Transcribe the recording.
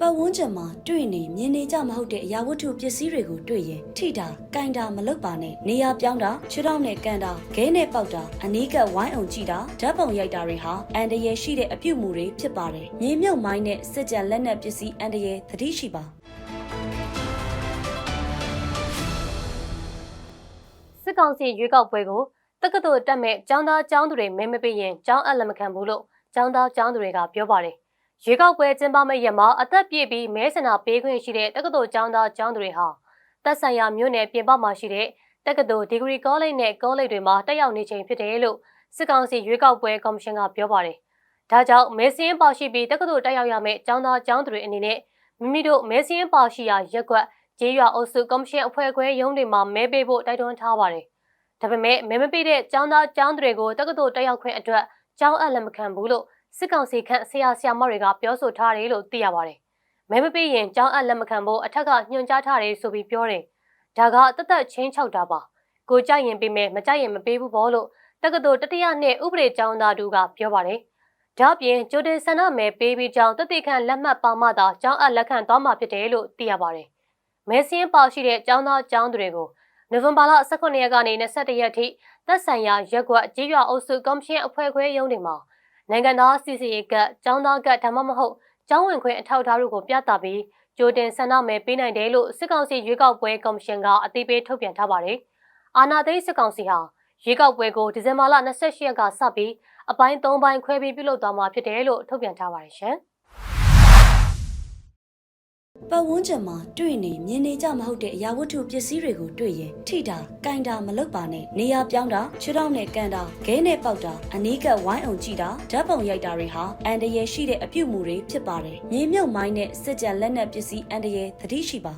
ပတ်ဝန်းကျင်မှာတွေ့နေမြင်နေကြမဟုတ်တဲ့အရာဝတ္ထုပစ္စည်းတွေကိုတွေ့ရင်ထိတာ၊ကင်တာမလုပ်ပါနဲ့နေရာပြောင်းတာ၊ခြေထောက်နဲ့ကန်တာ၊ခဲနဲ့ပေါက်တာအနီးကပ်ဝိုင်းအောင်ကြည့်တာဓာတ်ပုံရိုက်တာတွေဟာအန္တရာယ်ရှိတဲ့အပြုအမူတွေဖြစ်ပါတယ်။မြေမြုပ်မိုင်းနဲ့စစ်ကြံလက်နက်ပစ္စည်းအန္တရာယ်သတိရှိပါစစ်ကောင်စီရွေးကောက်ပွဲကိုတက္ကသိုလ်တက်မဲ့ကျောင်းသားကျောင်းသူတွေမဲမပေးရင်ကျောင်းအပ်လက်မခံဘူးလို့ကျောင်းသားကျောင်းသူတွေကပြောပါတယ်။ ရွေးကောက်ပွဲကျင်းပမယ့်ရက်မှာအသက်ပြည့်ပြီးမဲဆန္ဒပေးခွင့်ရှိတဲ့တက္ကသိုလ်ကျောင်းသားကျောင်းသူတွေဟာသက်ဆိုင်ရာမြို့နယ်ပြင်ပမှာရှိတဲ့တက္ကသိုလ်ဒီဂရီကောလိပ်နဲ့ကောလိပ်တွေမှာတက်ရောက်နေချိန်ဖြစ်တယ်လို့စစ်ကောင်စီရွေးကောက်ပွဲကော်မရှင်ကပြောပါတယ်။ဒါကြောင့်မဲစင်းပါရှိပြီးတက္ကသိုလ်တက်ရောက်ရမယ့်ကျောင်းသားကျောင်းသူတွေအနေနဲ့မိမိတို့မဲစင်းပါရှိရာရက်ကွက်ကျေးရွာအုပ်စုကော်မရှင်အဖွဲ့ခွဲရုံးတွေမှာမဲပေးဖို့တိုက်တွန်းထားပါတယ်။ဒါပေမဲ့မဲမပေးတဲ့ကျောင်းသားကျောင်းသူတွေကိုတက္ကသိုလ်တက်ရောက်ခွင့်အတွက်ကျောင်းအပ်လက်မခံဘူးလို့ စစ်ကောင်စီခန့်ဆရာဆရာမတွေကပြောဆိုထားတယ်လို့သိရပါတယ်။မဲမပေးရင်ကြောင်းအပ်လက်မခံဖို့အထက်ကညွှန်ကြားထားတယ်ဆိုပြီးပြောတယ်။ဒါကတသက်ချင်းချောက်တာပါ။ကိုကြိုက်ရင်ပေးမယ်မကြိုက်ရင်မပေးဘူးပေါ့လို့တက္ကသိုလ်တတိယနှစ်ဥပဒေကျောင်းသားတို့ကပြောပါတယ်။ဒါပြင်ဂျိုဒင်ဆန္ဒမဲပေးပြီးကြောင်းတသက်ခန့်လက်မှတ်ပါမှသာကြောင်းအပ်လက်ခံသွားမှာဖြစ်တယ်လို့သိရပါတယ်။မဲစင်းပါရှိတဲ့ကျောင်းသားကျောင်းသူတွေကိုနိုဝင်ဘာလ18ရက်ကနေ21ရက်ထိသက်ဆိုင်ရာရက်ကွက်ကြေးရွာအုပ်စုကော်မရှင်အဖွဲ့ခွဲရုံးတွေမှာ နိုင်ငံသားစီစီရေးကတ်၊ចောင်းသားကတ်ဒါမှမဟုတ်ចောင်းဝင်ခွင့်အထောက်အထားတို့ကိုပြသပြီးကြိုတင်ဆန္ဒမဲပေးနိုင်တယ်လို့စစ်ကောင်စီရွေးကောက်ပွဲကော်မရှင်ကအသိပေးထုတ်ပြန်ထားပါတယ်။အာဏာသိမ်းစစ်ကောင်စီဟာရွေးကောက်ပွဲကိုဒီဇင်ဘာလ28ရက်ကစပြီးအပိုင်း၃ပိုင်းခွဲပြီးပြုလုပ်သွားမှာဖြစ်တယ်လို့ထုတ်ပြန်ထားပါတယ်ရှင်။ ပတ်ဝန်းကျင်မှာတွေ့နေမြင်နေကြမဟုတ်တဲ့အရာဝတ္ထုပစ္စည်းတွေကိုတွေ့ရင်ထိတာ၊ကင်တာမလုပ်ပါနဲ့နေရာပြောင်းတာခြေထောက်နဲ့ကန်တာခဲနဲ့ပေါက်တာအနီးကပ်ဝိုင်းအောင်ကြည့်တာဓာတ်ပုံရိုက်တာတွေဟာအန်တရယ်ရှိတဲ့အပြုတ်မှုတွေဖြစ်ပါတယ်မြေမြုပ်မိုင်းနဲ့စစ်ကြံလက်နက်ပစ္စည်းအန်တရယ်သတိရှိပါ